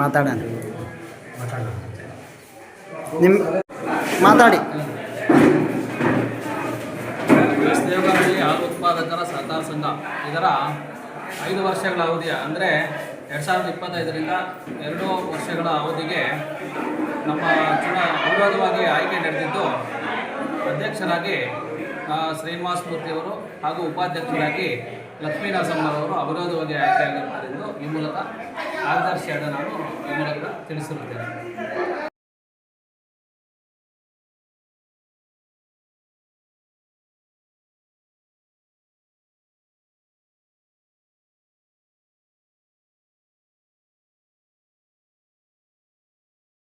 ಮಾತಾಡೋಣ. ನಿಮ್ಮ ಮಾತಾಡಿ. ಹಾಲು ಉತ್ಪಾದಕರ ಸಹಕಾರ ಸಂಘ? ಇದರ ಐದು ವರ್ಷಗಳ ಅವಧಿಯ ಅಂದರೆ ಎರಡು ಸಾವಿರದ ಇಪ್ಪತ್ತೈದರಿಂದ ಎರಡು ವರ್ಷಗಳ ಅವಧಿಗೆ ನಮ್ಮ ಚುನಾ ಅವಿರೋಧವಾಗಿ ಆಯ್ಕೆ ನಡೆದಿದ್ದು ಅಧ್ಯಕ್ಷರಾಗಿ ಆ, ಶ್ರೀನಿವಾಸ ಮೂರ್ತಿಯವರು ಹಾಗೂ ಉಪಾಧ್ಯಕ್ಷರಾಗಿ ಲಕ್ಷ್ಮೀನರಸಮ್ಮನವರು ಅವಿರೋಧವಾಗಿ ಆಯ್ಕೆಯಾಗಿರುವುದರಿಂದ ಈ ಮೂಲಕ ಮಾರ್ಗದರ್ಶಿಯಾದ ನಾನು ಈ ಮೂಲಕ ತಿಳಿಸಿರುತ್ತೇನೆ.